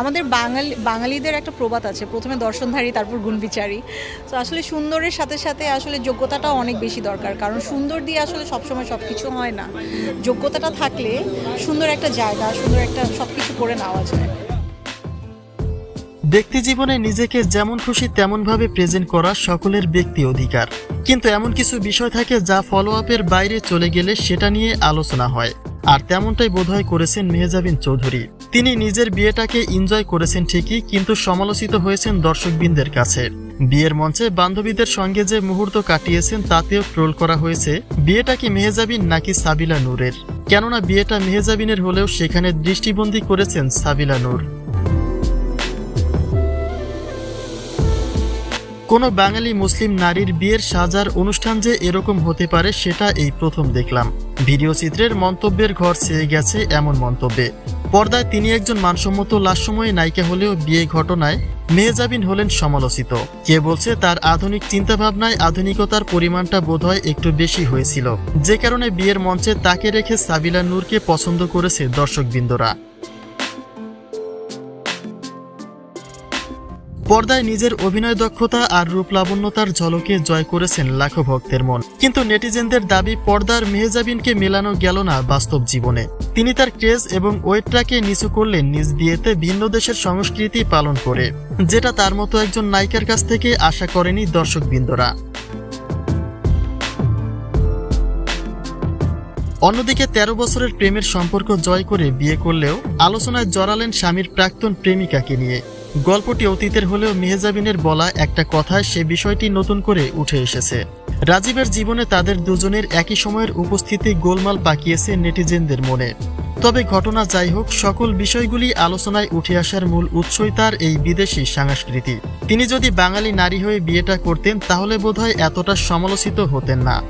আমাদের বাঙালি বাঙালিদের একটা প্রবাদ আছে। প্রথমে দর্শনধারী, তারপর গুণবিচারী। তো আসলে সুন্দরের সাথে সাথে আসলে যোগ্যতাটাও অনেক বেশি দরকার। কারণ সুন্দর দিয়ে আসলে সবসময় সব কিছু হয় না। যোগ্যতাটা থাকলে সুন্দর একটা জায়গা, সুন্দর একটা সব কিছু করে নেওয়া যায়। ব্যক্তি জীবনে নিজেকে যেমন খুশি তেমনভাবে প্রেজেন্ট করা সকলের ব্যক্তি অধিকার। কিন্তু এমন কিছু বিষয় থাকে যা ফলো আপের বাইরে চলে গেলে সেটা নিয়ে আলোচনা হয়। আর তেমনটাই বোধহয় করেছেন মেহজাবিন চৌধুরী। তিনি নিজের বিয়েটাকে এনজয় করেছেন ঠিকই, কিন্তু সমালোচিত হয়েছেন দর্শকবৃন্দের কাছে। বিয়ের মঞ্চে বান্ধবীদের সঙ্গে যে মুহূর্ত কাটিয়েছেন তাতেও ট্রোল করা হয়েছে, বিয়েটা কি মেহজাবিন নাকি সাবিলা নূরের? কেননা বিয়েটা মেহেজাবিনের হলেও সেখানে দৃষ্টিবন্দী করেছেন সাবিলা নূর। কোনো বাঙালি মুসলিম নারীর বিয়ের সাজার অনুষ্ঠান যে এরকম হতে পারে সেটা এই প্রথম দেখলাম। ভিডিও চিত্রের মন্তব্যের ঘর ছেয়ে গেছে এমন মন্তব্যে। পর্দায় তিনি একজন মানসম্মত লাশময়ী নায়িকা হলেও বিয়ে ঘটনায় মেহজাবিন হলেন সমালোচিত। কে বলছে তার আধুনিক চিন্তাভাবনায় আধুনিকতার পরিমাণটা বোধহয় একটু বেশি হয়েছিল। যে কারণে বিয়ের মঞ্চে তাকে রেখে সাবিলা নূরকে পছন্দ করেছে দর্শকবৃন্দরা। পর্দায় নিজের অভিনয় দক্ষতা আর রূপলাবণ্যতার ঝলকে জয় করেছেন লাখো ভক্তের মন। কিন্তু নেটিজেনদের দাবি পর্দার মেহজাবিনকে মেলানো গেল না বাস্তব জীবনে। তিনি তার ক্রেজ এবং ওয়েটটাকে নিচু করলেন নিজ বিয়েতে ভিন্ন দেশের সংস্কৃতি পালন করে, যেটা তার মতো একজন নায়িকার কাছ থেকে আশা করেনি দর্শকবৃন্দরা। অন্যদিকে তেরো বছরের প্রেমের সম্পর্ক জয় করে বিয়ে করলেও আলোচনায় জড়ালেন স্বামীর প্রাক্তন প্রেমিকাকে নিয়ে। গল্পটি অতীতের হলেও মেহজাবিনের বলা একটা কথায় সে বিষয়টি নতুন করে উঠে এসেছে। রাজীবের জীবনে তাদের দুজনের একই সময়ের উপস্থিতি গোলমাল পাকিয়েছে নেটিজেনদের মনে। তবে ঘটনা যাই হোক, সকল বিষয়গুলি আলোচনায় উঠে আসার মূল উৎসই তার এই বিদেশি সংস্কৃতি। তিনি যদি বাঙালি নারী হয়ে বিয়েটা করতেন, তাহলে বোধহয় এতটা সমালোচিত হতেন না।